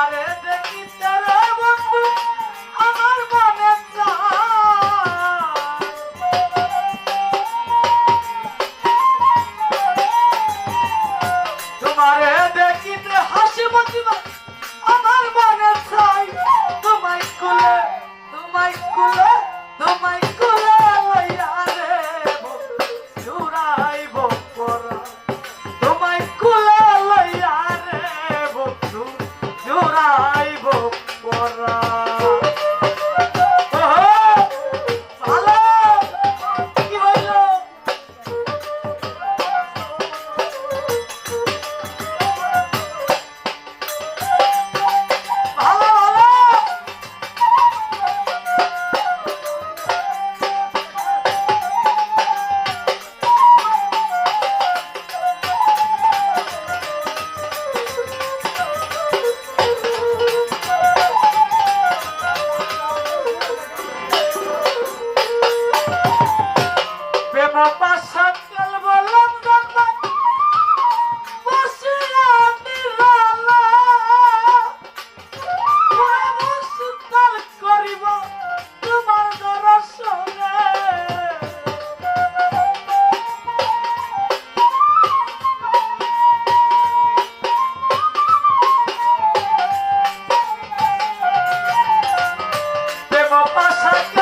Hallelujah. যায় Let's go.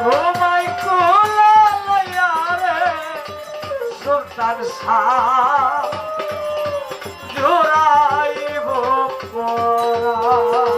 তোমায় কোলাইয়া রে সুলতান শাহ জোড়াইব পরা।